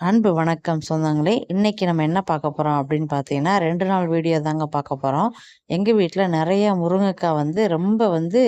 அன்பு வணக்கம் சொந்தங்களே இன்னைக்கு நம்ம என்ன பார்க்க போகிறோம் அப்படின்னு பார்த்தீங்கன்னா ரெண்டு நாள் வீடியோ தாங்க பார்க்க போகிறோம் எங்கள் வீட்டில் நிறைய முருங்கைக்காய் வந்து ரொம்ப வந்து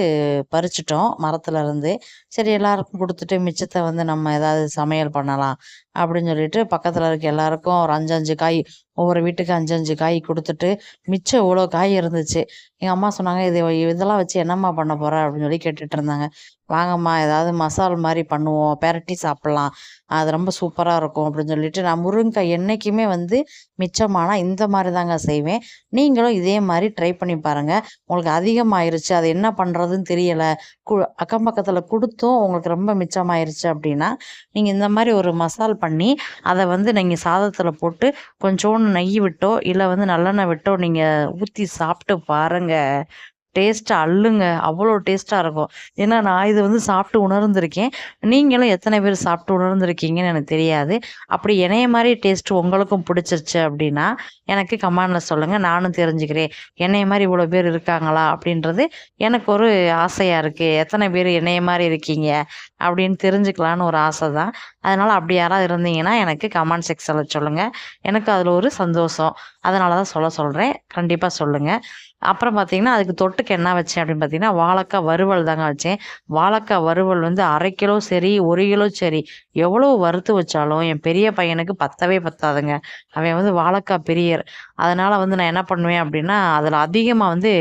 பறிச்சிட்டோம் மரத்துல இருந்து. சரி எல்லாருக்கும் கொடுத்துட்டு மிச்சத்தை வந்து நம்ம ஏதாவது சமையல் பண்ணலாம் அப்படின்னு சொல்லிட்டு பக்கத்தில் இருக்க எல்லாருக்கும் ஒரு அஞ்சஞ்சு காய் ஒவ்வொரு வீட்டுக்கு அஞ்சு காய் கொடுத்துட்டு மிச்சம் இவ்வளோ காய் இருந்துச்சு. எங்கள் அம்மா சொன்னாங்க இது இதெல்லாம் வச்சு என்னம்மா பண்ண போகிற அப்படின்னு சொல்லி கேட்டுட்டு இருந்தாங்க. வாங்கம்மா ஏதாவது மசால் மாதிரி பண்ணுவோம் பெரட்டி சாப்பிட்லாம். அது ரொம்ப சூப்பராக இருக்கும் அப்படின்னு சொல்லிட்டு நான் முருங்கைக்காய் என்றைக்குமே வந்து மிச்சமானால் இந்த மாதிரி தாங்க செய்வேன். நீங்களும் இதே மாதிரி ட்ரை பண்ணி பாருங்கள் உங்களுக்கு அதிகமாயிருச்சு அது என்ன பண்ணுறதுன்னு தெரியலை. கு அக்கம் பக்கத்தில் கொடுத்தும் உங்களுக்கு ரொம்ப மிச்சமாயிருச்சு அப்படின்னா நீங்கள் இந்த மாதிரி ஒரு மசால் பண்ணி அதை வந்து நீங்கள் சாதத்தில் போட்டு கொஞ்சோண்டு நெய் விட்டோ இல்லை வந்து நல்லெண்ணெய் விட்டோ நீங்கள் ஊற்றி சாப்பிட்டு பாருங்கள் டேஸ்ட்டு அள்ளுங்க. அவ்வளோ டேஸ்ட்டாக இருக்கும். ஏன்னா நான் இது வந்து சாப்பிட்டு உணர்ந்திருக்கேன். நீங்களும் எத்தனை பேர் சாப்பிட்டு உணர்ந்திருக்கீங்கன்னு எனக்கு தெரியாது. அப்படி இணைய மாதிரி டேஸ்ட் உங்களுக்கும் பிடிச்சிருச்சு அப்படின்னா எனக்கு கமாண்டில் சொல்லுங்கள் நானும் தெரிஞ்சுக்கிறேன். என்னைய மாதிரி இவ்வளோ பேர் இருக்காங்களா அப்படின்றது எனக்கு ஒரு ஆசையாக இருக்குது எத்தனை பேர் இணைய மாதிரி இருக்கீங்க? அப்படின்னு தெரிஞ்சுக்கலான்னு ஒரு ஆசை தான் அதனால் அப்படி யாராவது இருந்தீங்கன்னா எனக்கு கமெண்ட் செக்ஷனில் சொல்லுங்கள் எனக்கு அதில் ஒரு சந்தோஷம். அதனால தான் சொல்ல சொல்கிறேன் கண்டிப்பாக சொல்லுங்கள் அப்புறம் பார்த்தீங்கன்னா அதுக்கு தொட்டுக்கு என்ன வச்சேன் அப்படின்னு பார்த்தீங்கன்னா வாழைக்காய் வறுவல் தாங்க வச்சேன். வாழைக்காய் வறுவல் வந்து அரை கிலோ சரி ஒரு கிலோ சரி. எவ்வளோ வறுத்து வச்சாலும் என் பெரிய பையனுக்கு பத்தவே பத்தாதுங்க. அவன் வந்து வாழைக்காய் பெரியர். அதனால் வந்து நான் என்ன பண்ணுவேன் அப்படின்னா அதில் அதிகமாக வந்து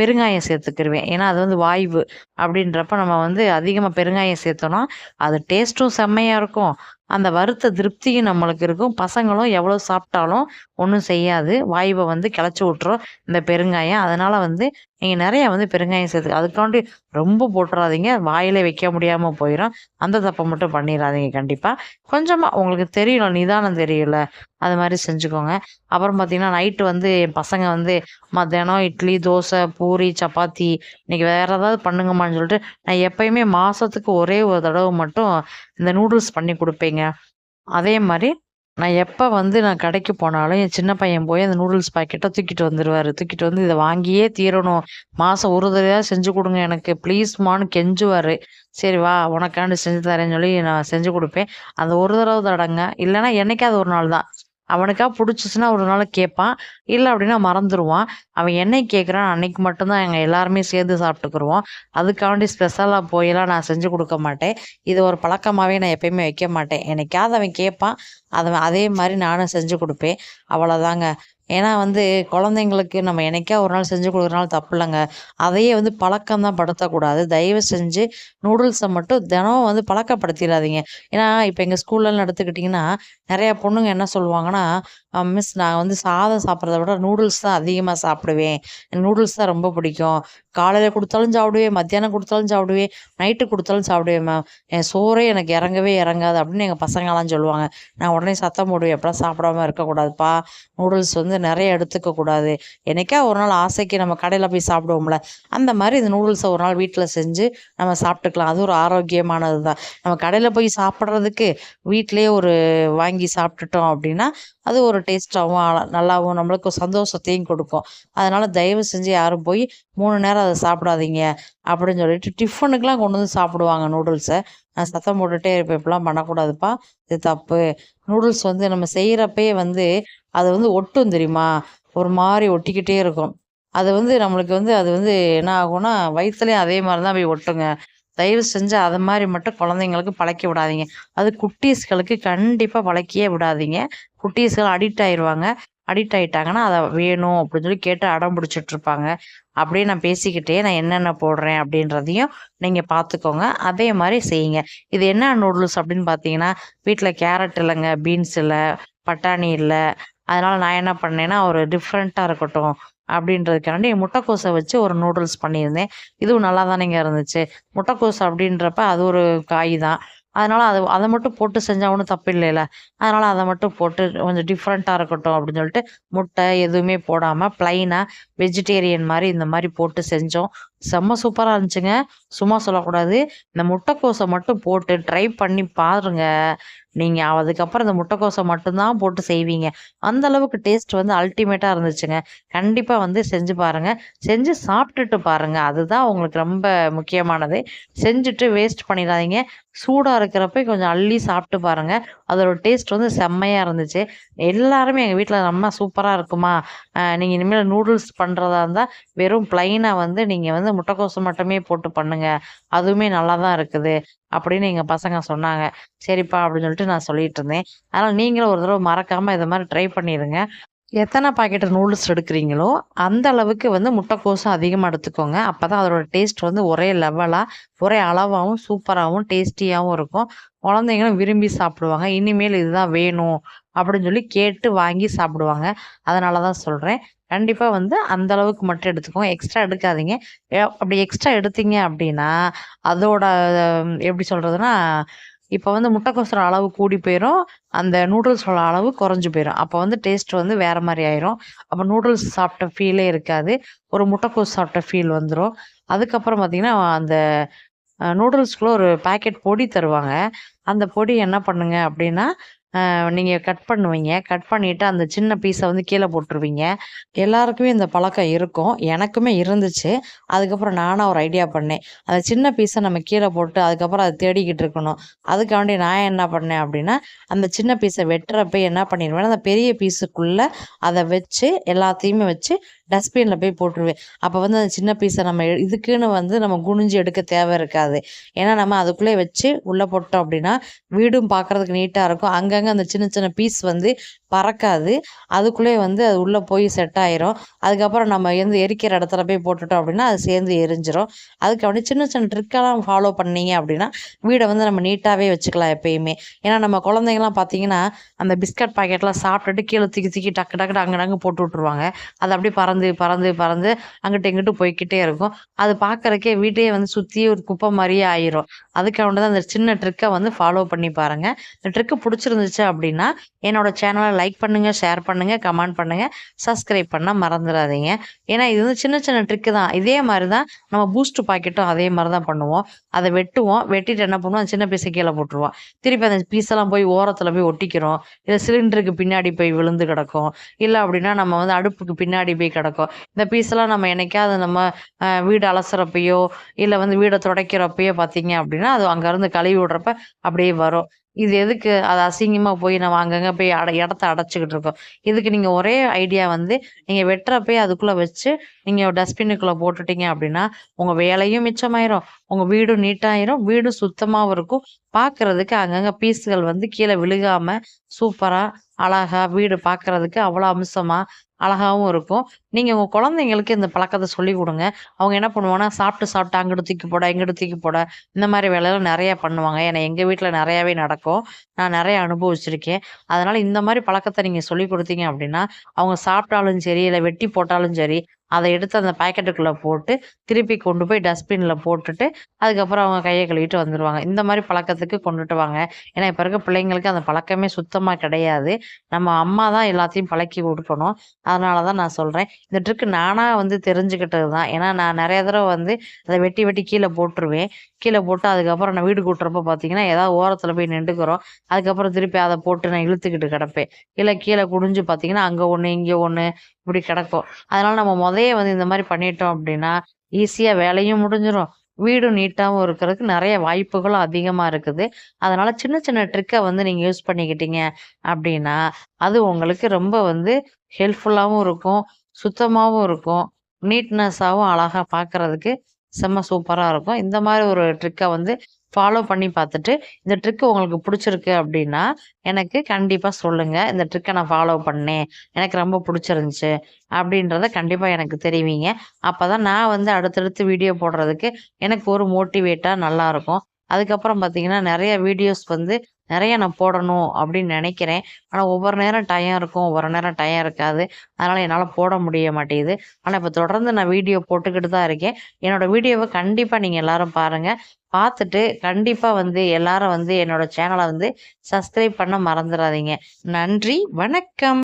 பெருங்காயம் சேர்த்துக்கிருவேன். ஏன்னா அது வந்து வாய்வு. அப்படின்றப்ப நம்ம வந்து அதிகமாக பெருங்காயம் சேர்த்தோன்னா அது டேஸ்ட்டும் செம்மையாக இருக்கும். அந்த வறுத்த திருப்தியும் நம்மளுக்கு இருக்கும். பசங்களும் எவ்வளோ சாப்பிட்டாலும் ஒன்றும் செய்யாது. வாய்வை வந்து கிளச்சி விட்ரும் இந்த பெருங்காயம். அதனால் வந்து நீங்கள் நிறையா வந்து பெருங்காயம் சேர்த்து அதுக்காண்டி ரொம்ப போட்டுறாதீங்க. வாயிலே வைக்க முடியாமல் போயிடும் அந்த தப்பை மட்டும் பண்ணிடாதீங்க கண்டிப்பாக கொஞ்சமாக உங்களுக்கு தெரியல நிதானம் தெரியல அது மாதிரி செஞ்சுக்கோங்க. அப்புறம் பார்த்தீங்கன்னா நைட்டு வந்து என் பசங்க வந்து மத்தியானம் இட்லி தோசை பூரி சப்பாத்தி இன்னைக்கு வேறு ஏதாவது பண்ணுங்கம்மான்னு சொல்லிட்டு நான் எப்பயுமே மாதத்துக்கு ஒரே ஒரு தடவை மட்டும் இந்த நூடுல்ஸ் பண்ணி கொடுப்பேங்க அதே மாதிரி நான் எப்போ வந்து நான் கடைக்கு போனாலும் என் சின்ன பையன் போய் அந்த நூடுல்ஸ் பாக்கெட்டை தூக்கிட்டு வந்துடுவார் தூக்கிட்டு வந்து இதை வாங்கியே தீரணும். மாதம் ஒரு தடவையாக செஞ்சு கொடுங்க எனக்கு. ப்ளீஸ்மான்னு கெஞ்சுவார். சரி வா உனக்காண்டு செஞ்சு தரேன்னு சொல்லி நான் செஞ்சு கொடுப்பேன். அந்த ஒரு தடவை தடங்க. இல்லைன்னா என்னைக்காவது ஒரு நாள் தான். அவனுக்கா பிடிச்சிச்சுன்னா ஒரு நாள் கேட்பான் இல்லை அப்படின்னா மறந்துடுவான் அவன் என்னைக்கு கேட்குறான் அன்னைக்கு மட்டும்தான் எங்கள் எல்லாருமே சேர்ந்து சாப்பிட்டுக்குருவோம். அதுக்காண்டி ஸ்பெஷலாக போயெல்லாம் நான் செஞ்சு கொடுக்க மாட்டேன். இது ஒரு பழக்கமாகவே நான் எப்பயுமே வைக்க மாட்டேன். என்னைக்காவது அவன் கேட்பான் அதை அதே மாதிரி நானும் செஞ்சு கொடுப்பேன். அவ்வளோதாங்க ஏன்னா வந்து குழந்தைங்களுக்கு நம்ம என்னைக்கா ஒரு நாள் செஞ்சு கொடுக்குறனால தப்பு இல்லைங்க அதையே வந்து பழக்கம் தான் படுத்தக்கூடாது. தயவு செஞ்சு நூடுல்ஸை மட்டும் தினம் வந்து பழக்கப்படுத்திடாதீங்க. ஏன்னா இப்போ எங்கள் ஸ்கூல்லலாம் எடுத்துக்கிட்டிங்கன்னா நிறையா பொண்ணுங்க என்ன சொல்லுவாங்கன்னா மிஸ் நான் வந்து சாதம் சாப்பிட்றத விட நூடுல்ஸ் தான் அதிகமாக சாப்பிடுவேன். நூடுல்ஸ் தான் ரொம்ப பிடிக்கும். காலையில் கொடுத்தாலும் சாப்பிடுவேன் மத்தியானம் கொடுத்தாலும் சாப்பிடுவேன் நைட்டு கொடுத்தாலும் சாப்பிடுவேன் மேம். என் சோறே எனக்கு இறங்கவே இறங்காது அப்படின்னு எங்கள் பசங்களாம் சொல்லுவாங்க. நான் உடனே சத்தம் போடுவேன் எப்படா சாப்பிடாம இருக்கக்கூடாதுப்பா. நூடுல்ஸ் வந்து நிறைய எடுத்துக்க கூடாது. என்னைக்கா ஒரு நாள் ஆசைக்கு நம்ம கடையில் போய் சாப்பிடுவோம்ல அந்த மாதிரி இந்த நூடுல்ஸை ஒரு நாள் வீட்டில் செஞ்சு நம்ம சாப்பிட்டுக்கலாம். அது ஒரு ஆரோக்கியமானது தான் நம்ம கடையில் போய் சாப்பிட்றதுக்கு வீட்டிலேயே ஒரு வாங்கி சாப்பிட்டுட்டோம் அப்படின்னா அது ஒரு டேஸ்ட்டாகவும் நல்லாவும் நம்மளுக்கு சந்தோஷத்தையும் கொடுக்கும். அதனால் தயவு செஞ்சு யாரும் போய் மூணு நேரம் அதை சாப்பிடாதீங்க அப்படின்னு சொல்லிட்டு டிஃபனுக்கெலாம் கொண்டு வந்து சாப்பிடுவாங்க நூடுல்ஸை நான் சத்தம் போட்டுகிட்டே இருப்பேன். இப்படிலாம் பண்ணக்கூடாதுப்பா. இது தப்பு. நூடுல்ஸ் வந்து நம்ம செய்கிறப்பே வந்து அது வந்து ஒட்டும் தெரியுமா? ஒரு மாதிரி ஒட்டிக்கிட்டே இருக்கும். அது வந்து நம்மளுக்கு வந்து அது வந்து என்ன ஆகும்னா வயிற்றுலேயும் அதே மாதிரி தான் போய் ஒட்டுங்க. தயவு செஞ்சு அதை மாதிரி மட்டும் குழந்தைங்களுக்கு பழக்கி விடாதீங்க. அது குட்டீஸ்களுக்கு கண்டிப்பாக பழக்கியே விடாதீங்க. குட்டீஸ்கள் அடிக்ட் ஆயிடுவாங்க அடிக்ட் ஆகிட்டாங்கன்னா அதை வேணும் அப்படின்னு சொல்லி கேட்டு அடம் பிடிச்சிட்ருப்பாங்க அப்படியே நான் பேசிக்கிட்டே நான் என்னென்ன போடுறேன் அப்படின்றதையும் நீங்கள் பார்த்துக்கோங்க. அதே மாதிரி செய்யுங்க. இது என்ன நூடுல்ஸ் அப்படின்னு பார்த்தீங்கன்னா வீட்டில் கேரட் இல்லைங்க பீன்ஸ் இல்லை பட்டாணி இல்லை. அதனால் நான் என்ன பண்ணேன்னா ஒரு டிஃப்ரெண்ட்டாக இருக்கட்டும் அப்படின்றதுக்காண்டி முட்டைக்கோஸை வச்சு ஒரு நூடுல்ஸ் பண்ணியிருந்தேன். இதுவும் நல்லா தானேங்க இருந்துச்சு. முட்டைக்கோஸ் அப்படின்றப்ப அது ஒரு காய் தான். அதனால் அதை அதை மட்டும் போட்டு செஞ்சால் ஒன்றும் தப்பு இல்லைல்ல. அதனால் அதை மட்டும் போட்டு கொஞ்சம் டிஃப்ரெண்ட்டாக இருக்கட்டும் அப்படின்னு சொல்லிட்டு முட்டை எதுவுமே போடாமல் ப்ளைனாக வெஜிடேரியன் மாதிரி இந்த மாதிரி போட்டு செஞ்சோம். செம்ம சூப்பராக இருந்துச்சுங்க. சும்மா சொல்லக்கூடாது. இந்த முட்டைக்கோசை மட்டும் போட்டு ட்ரை பண்ணி பாருங்க. நீங்கள் அதுக்கப்புறம் இந்த முட்டைக்கோசை மட்டும்தான் போட்டு செய்வீங்க. அந்த அளவுக்கு டேஸ்ட் வந்து அல்டிமேட்டாக இருந்துச்சுங்க. கண்டிப்பாக வந்து செஞ்சு பாருங்கள் செஞ்சு சாப்பிட்டுட்டு பாருங்கள் அதுதான் உங்களுக்கு ரொம்ப முக்கியமானது. செஞ்சுட்டு வேஸ்ட் பண்ணிடாதீங்க. சூடாக இருக்கிறப்ப கொஞ்சம் அள்ளி சாப்பிட்டு பாருங்கள் அதோட டேஸ்ட் வந்து செம்மையாக இருந்துச்சு. எல்லாருமே எங்கள் வீட்டில் நம்ம சூப்பராக இருக்குமா? நீங்கள் இனிமேல் நூடுல்ஸ் பண்ணுறதா இருந்தால் வெறும் ப்ளைனாக வந்து நீங்கள் வந்து முட்டைக்கோசு மட்டுமே போட்டு பண்ணுங்க. அதுவுமே நல்லா தான் இருக்குது அப்படின்னு எங்கள் பசங்க சொன்னாங்க. சரிப்பா அப்படின்னு சொல்லிட்டு நான் சொல்லிட்டு இருந்தேன். அதனால் நீங்களும் ஒரு தடவை மறக்காமல் இதை மாதிரி ட்ரை பண்ணிடுங்க எத்தனை பாக்கெட் நூடுல்ஸ் எடுக்கிறீங்களோ அந்த அளவுக்கு வந்து முட்டைக்கோசும் அதிகமாக எடுத்துக்கோங்க. அப்போ தான் அதோட டேஸ்ட் வந்து ஒரே லெவலாக ஒரே அளவாகவும் சூப்பராகவும் டேஸ்டியாகவும் இருக்கும். குழந்தைங்களும் விரும்பி சாப்பிடுவாங்க. இனிமேல் இதுதான் வேணும் அப்படின்னு சொல்லி கேட்டு வாங்கி சாப்பிடுவாங்க. அதனால தான் சொல்கிறேன் கண்டிப்பாக வந்து அந்த அளவுக்கு மட்டும் எடுத்துக்கோங்க. எக்ஸ்ட்ரா எடுக்காதீங்க. அப்படி எக்ஸ்ட்ரா எடுத்தீங்க அப்படின்னா அதோட எப்படி சொல்கிறதுனா இப்போ வந்து முட்டைக்கோசோட அளவு கூடி போயிடும் அந்த நூடுல்ஸோட அளவு குறைஞ்சி போயிடும் அப்போ வந்து டேஸ்ட் வந்து வேறு மாதிரி ஆயிரும். அப்போ நூடுல்ஸ் சாப்பிட்ட ஃபீலே இருக்காது. ஒரு முட்டைக்கோஸ் சாப்பிட்ட ஃபீல் வந்துடும் அதுக்கப்புறம் பார்த்திங்கன்னா அந்த நூடுல்ஸ்குள்ளே ஒரு பேக்கெட் பொடி தருவாங்க. அந்த பொடி என்ன பண்ணுங்க அப்படின்னா நீங்கள் கட் பண்ணுவீங்க. கட் பண்ணிவிட்டு அந்த சின்ன பீஸை வந்து கீழே போட்டுருவீங்க. எல்லாருக்குமே இந்த பழக்கம் இருக்கும். எனக்குமே இருந்துச்சு. அதுக்கப்புறம் நானாக ஒரு ஐடியா பண்ணேன். அந்த சின்ன பீஸை நம்ம கீழே போட்டு அதுக்கப்புறம் அதை தேடிக்கிட்டு இருக்கணும். அதுக்காண்டி நான் என்ன பண்ணேன் அப்படின்னா அந்த சின்ன பீஸை வெட்டுறப்ப என்ன பண்ணிடுவேன் அந்த பெரிய பீஸுக்குள்ளே அதை வச்சு எல்லாத்தையுமே வச்சு டஸ்ட்பினில் போய் போட்டுருவேன். அப்போ வந்து அந்த சின்ன பீஸை நம்ம இதுக்குன்னு வந்து நம்ம குனிஞ்சு எடுக்க தேவை இருக்காது. ஏன்னா நம்ம அதுக்குள்ளே வச்சு உள்ளே போட்டோம் அப்படின்னா வீடும் பார்க்குறதுக்கு நீட்டாக இருக்கும். அங்கங்கே அந்த சின்ன சின்ன பீஸ் வந்து பறக்காது. அதுக்குள்ளே வந்து அது உள்ளே போய் செட் ஆயிரும். அதுக்கப்புறம் நம்ம வந்து எரிக்கிற இடத்துல போய் போட்டுட்டோம் அப்படின்னா அது சேர்ந்து எரிஞ்சிரும். அதுக்கு அப்படி சின்ன சின்ன ட்ரிக்கெல்லாம் ஃபாலோ பண்ணீங்க அப்படின்னா வீடை வந்து நம்ம நீட்டாகவே வச்சுக்கலாம் எப்பயுமே. ஏன்னா நம்ம குழந்தைங்கலாம் பார்த்தீங்கன்னா அந்த பிஸ்கட் பாக்கெட்லாம் சாப்பிட்டுட்டு கீழே தூக்கி தூக்கி டக்கு டக்கு அங்கே அங்கே போட்டு விட்ருவாங்க அது அப்படியே பறந்து பறந்து பறந்து அங்கிட்டு இங்கிட்டு போய்கிட்டே இருக்கும். அது பார்க்குறக்கே வீட்டையே வந்து சுற்றி ஒரு குப்பை மாதிரியே ஆயிரும். அதுக்காக தான் அந்த சின்ன ட்ரிக்கை வந்து ஃபாலோ பண்ணி பாருங்கள் இந்த ட்ரிக்கு பிடிச்சிருந்துச்சு அப்படின்னா என்னோட சேனலை லைக் பண்ணுங்கள் ஷேர் பண்ணுங்கள் கமெண்ட் பண்ணுங்கள் சப்ஸ்கிரைப் பண்ண மறந்துடாதீங்க ஏன்னா இது வந்து சின்ன சின்ன ட்ரிக்கு தான். இதே மாதிரி தான் நம்ம பூஸ்ட் பாக்கெட்டும் அதே மாதிரி தான் பண்ணுவோம். அதை வெட்டுவோம். வெட்டிட்டு என்ன பண்ணுவோம்? சின்ன பீஸை கீழே போட்டுருவோம். திருப்பி அந்த பீஸெல்லாம் போய் ஓரத்தில் போய் ஒட்டிக்கிறோம். இல்லை சிலிண்டருக்கு பின்னாடி போய் விழுந்து கிடக்கும். இல்லை அப்படின்னா நம்ம வந்து அடுப்புக்கு பின்னாடி போய் கிடக்கும். இந்த பீஸெல்லாம் நம்ம என்னைக்காவது நம்ம வீடு அலசுறப்பையோ இல்லை வந்து வீடை துடைக்கிறப்பையோ பார்த்தீங்க அப்படின்னா அது அங்கேருந்து கழுவி விடுறப்ப அப்படியே வரும். இது எதுக்கு? அது அசிங்கமாக போய் நம்ம அங்கங்கே போய் அட இடத்த அடைச்சிக்கிட்டு இருக்கோம். இதுக்கு நீங்கள் ஒரே ஐடியா வந்து நீங்கள் வெட்டுறப்பே அதுக்குள்ளே வச்சு நீங்கள் டஸ்ட்பின்னுக்குள்ளே போட்டுட்டீங்க அப்படின்னா உங்கள் வேலையும் மிச்சமாயிரும். உங்கள் வீடும் நீட்டாயிரும். வீடும் சுத்தமாகவும் இருக்கும். பார்க்குறதுக்கு அங்கங்கே பீஸுகள் வந்து கீழே விழுகாமல் சூப்பராக அழகா வீடு பார்க்குறதுக்கு அவ்வளோ அம்சமாக அழகாகவும் இருக்கும். நீங்கள் உங்கள் குழந்தைங்களுக்கு இந்த பழக்கத்தை சொல்லி கொடுங்க. அவங்க என்ன பண்ணுவாங்கன்னா சாப்பிட்டு சாப்பிட்டு அங்கிட்டு தூக்கி போட இங்கிட்டு தூக்கி போட இந்த மாதிரி வேலையெல்லாம் நிறையா பண்ணுவாங்க. ஏன்னா எங்கள் வீட்டில் நிறையாவே நடக்கும். நான் நிறைய அனுபவிச்சிருக்கேன். அதனால் இந்த மாதிரி பழக்கத்தை நீங்கள் சொல்லி கொடுத்தீங்க அப்படின்னா அவங்க சாப்பிட்டாலும் சரி இல்லை வெட்டி போட்டாலும் சரி அதை எடுத்து அந்த பேக்கெட்டுக்குள்ளே போட்டு திருப்பி கொண்டு போய் டஸ்ட்பினில் போட்டுட்டு அதுக்கப்புறம் அவங்க கையை கழுவிட்டு வந்துடுவாங்க இந்த மாதிரி பழக்கத்துக்கு கொண்டுட்டு வாங்க. ஏன்னா இப்போ இருக்க பிள்ளைங்களுக்கு அந்த பழக்கமே சுத்தமாக கிடையாது. நம்ம அம்மா தான் எல்லாத்தையும் பழக்கி கொடுக்கணும். அதனால தான் நான் சொல்கிறேன் இந்த ட்ரிக்கு நானாக வந்து தெரிஞ்சுக்கிட்டது தான் ஏன்னா நான் நிறைய தடவை வந்து அதை வெட்டி வெட்டி கீழே போட்டுருவேன். கீழே போட்டு அதுக்கப்புறம் நான் வீடு கூட்டுறப்ப பார்த்தீங்கன்னா ஏதாவது ஓரத்தில் போய் நின்றுக்கிறோம். அதுக்கப்புறம் திருப்பி அதை போட்டு நான் இழுத்துக்கிட்டு கிடப்பேன். இல்லை கீழே குடிஞ்சு பார்த்தீங்கன்னா அங்கே ஒன்று இங்கே ஒன்று இப்படி கிடக்கும். அதனால நம்ம முதைய வந்து இந்த மாதிரி பண்ணிட்டோம் அப்படின்னா ஈஸியாக வேலையும் முடிஞ்சிடும் வீடும் நீட்டாகவும் இருக்கிறதுக்கு நிறைய வாய்ப்புகளும் அதிகமாக இருக்குது. அதனால சின்ன சின்ன ட்ரிக்கை வந்து நீங்கள் யூஸ் பண்ணிக்கிட்டீங்க அப்படின்னா அது உங்களுக்கு ரொம்ப வந்து ஹெல்ப்ஃபுல்லாகவும் இருக்கும் சுத்தமாகவும் இருக்கும் நீட்னஸாகவும் அழகாக பார்க்குறதுக்கு செம்ம சூப்பராக இருக்கும். இந்த மாதிரி ஒரு ட்ரிக்கை வந்து ஃபாலோ பண்ணி பார்த்துட்டு இந்த ட்ரிக்கு உங்களுக்கு பிடிச்சிருக்கு அப்படின்னா எனக்கு கண்டிப்பாக சொல்லுங்கள் இந்த ட்ரிக்கை நான் ஃபாலோ பண்ணேன். எனக்கு ரொம்ப பிடிச்சிருந்துச்சு அப்படின்றத கண்டிப்பாக எனக்கு தெரிவிங்க. அப்போ தான் நான் வந்து அடுத்தடுத்து வீடியோ போடுறதுக்கு எனக்கு ஒரு மோட்டிவேட்டாக நல்லாயிருக்கும் அதுக்கப்புறம் பார்த்தீங்கன்னா நிறைய வீடியோஸ் வந்து நிறைய நான் போடணும் அப்படின்னு நினைக்கிறேன். ஆனால் ஒவ்வொரு நேரம் டயம் இருக்கும். ஒவ்வொரு நேரம் டயம் இருக்காது. அதனால் என்னால் போட முடிய மாட்டேங்குது. ஆனால் இப்போ தொடர்ந்து நான் வீடியோ போட்டுக்கிட்டு தான் இருக்கேன். என்னோடய வீடியோவை கண்டிப்பாக நீங்கள் எல்லோரும் பாருங்கள் பார்த்துட்டு கண்டிப்பாக வந்து எல்லாரும் வந்து என்னோடய சேனலை வந்து சப்ஸ்கிரைப் பண்ண மறந்துடாதீங்க நன்றி. வணக்கம்.